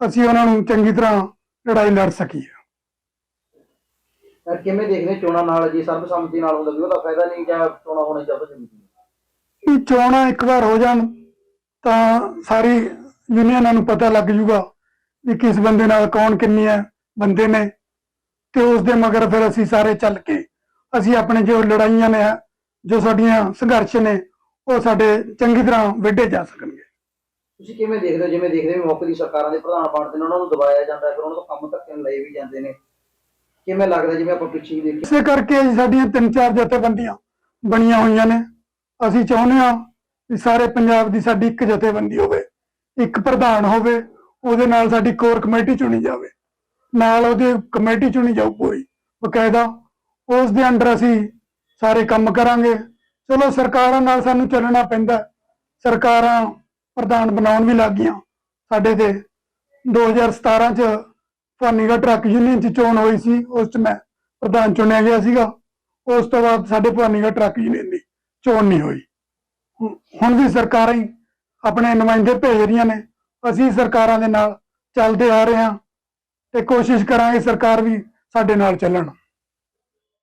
F: ਅਸੀਂ ਉਹਨਾਂ ਨੂੰ ਚੰਗੀ ਤਰ੍ਹਾਂ ਲੜਾਈ ਲੜ ਸਕੀਏ।
B: ਤਾਂ ਕਿਵੇਂ ਦੇਖਦੇ ਚੋਣਾਂ ਨਾਲ ਜੀ ਸਰਬਸੰਮਤੀ ਨਾਲ ਹੁੰਦਾ ਵੀ ਉਹਦਾ ਫਾਇਦਾ ਨਹੀਂ ਜਾਂ ਚੋਣਾਂ ਹੋਣੇ ਚਾਹੀਦੇ ਨੇ।
F: ਇਹ ਚੋਣਾਂ ਇੱਕ ਵਾਰ ਹੋ ਜਾਣ ਤਾਂ ਸਾਰੀ ਯੂਨੀਅਨਾਂ ਨੂੰ ਪਤਾ ਲੱਗ ਜੂਗਾ ਵੀ ਕਿਸ ਬੰਦੇ ਨਾਲ ਕੌਣ ਕਿੰਨੀਆਂ ਬੰਦੇ ਨੇ ਤੇ ਉਸ ਦੇ ਮਗਰ ਫਿਰ ਅਸੀਂ ਸਾਰੇ ਚੱਲ ਕੇ ਅਸੀਂ ਆਪਣੇ ਜੋ ਲੜਾਈਆਂ ਨੇ ਜੋ ਸਾਡੀਆਂ ਸੰਘਰਸ਼ ਨੇ ਉਹ ਸਾਡੇ ਚੰਗੀ ਤਰ੍ਹਾਂ ਵਿੱਢੇ ਜਾ ਸਕਣਗੇ।
B: ਤੁਸੀਂ ਕਿਵੇਂ ਦੇਖਦੇ ਹੋ? ਜਿਵੇਂ ਦੇਖਦੇ ਹੋ ਦੀ ਸਰਕਾਰਾਂ ਦੇ ਪ੍ਰਧਾਨ ਬਣਦੇ ਨੇ ਉਹਨਾਂ ਨੂੰ ਦਬਾਇਆ ਜਾਂਦਾ ਹੈ, ਫਿਰ ਉਹਨਾਂ ਤੋਂ ਕੰਮ ਧੱਕੇ ਲਏ ਵੀ ਜਾਂਦੇ ਨੇ। ਕਿਵੇਂ ਲੱਗਦਾ ਜਿਵੇਂ ਆਪਾਂ ਪਿੱਛੇ ਹੀ ਦੇਖੀਏ
F: ਇਸੇ ਕਰਕੇ ਅੱਜ ਸਾਡੀਆਂ ਤਿੰਨ ਚਾਰ ਜਥੇਬੰਦੀਆਂ ਬਣੀਆਂ ਹੋਈਆਂ ਨੇ। ਅਸੀਂ ਚਾਹੁੰਦੇ ਹਾਂ ਕਿ ਸਾਰੇ ਪੰਜਾਬ ਦੀ ਸਾਡੀ ਇੱਕ ਜਥੇਬੰਦੀ ਹੋਵੇ, ਇੱਕ ਪ੍ਰਧਾਨ ਹੋਵੇ, ਉਹਦੇ ਨਾਲ ਸਾਡੀ ਕੋਰ ਕਮੇਟੀ ਚੁਣੀ ਜਾਵੇ। ਨਾਲ ਉਹਦੀ ਕਮੇਟੀ ਚੁਣੀ ਜਾਊ ਪੂਰੀ ਬਕਾਇਦਾ। ਉਸ ਦੇ ਅੰਡਰ ਅਸੀਂ ਸਾਰੇ ਕੰਮ ਕਰਾਂਗੇ। ਚਲੋ ਸਰਕਾਰਾਂ ਨਾਲ ਸਾਨੂੰ ਚੱਲਣਾ ਪੈਂਦਾ ਸਰਕਾਰਾਂ ਪ੍ਰਧਾਨ ਬਣਾਉਣ ਵੀ ਲੱਗ ਗਈਆਂ ਸਾਡੇ ਤੇ। 2017 ਚ ਭਵਾਨੀਗੜ੍ਹ ਟਰੱਕ ਯੂਨੀਅਨ ਚ ਚੋਣ ਹੋਈ ਸੀ, ਉਸ ਚ ਮੈਂ ਪ੍ਰਧਾਨ ਚੁਣਿਆ ਗਿਆ ਸੀਗਾ। ਉਸ ਤੋਂ ਬਾਅਦ ਸਾਡੇ ਭਵਾਨੀਗੜ੍ਹ ਟਰੱਕ ਯੂਨੀਅਨ ਦੀ ਚੋਣ ਨਹੀਂ ਹੋਈ। ਹੁਣ ਵੀ ਸਰਕਾਰਾਂ ਹੀ ਆਪਣੇ ਨੁਮਾਇੰਦੇ ਭੇਜ ਰਹੀਆਂ ਨੇ। ਅਸੀਂ ਸਰਕਾਰਾਂ ਦੇ ਨਾਲ ਚੱਲਦੇ ਆ ਰਹੇ ਹਾਂ ਤੇ ਕੋਸ਼ਿਸ਼ ਕਰਾਂਗੇ ਸਰਕਾਰ ਵੀ ਸਾਡੇ ਨਾਲ ਚੱਲਣ।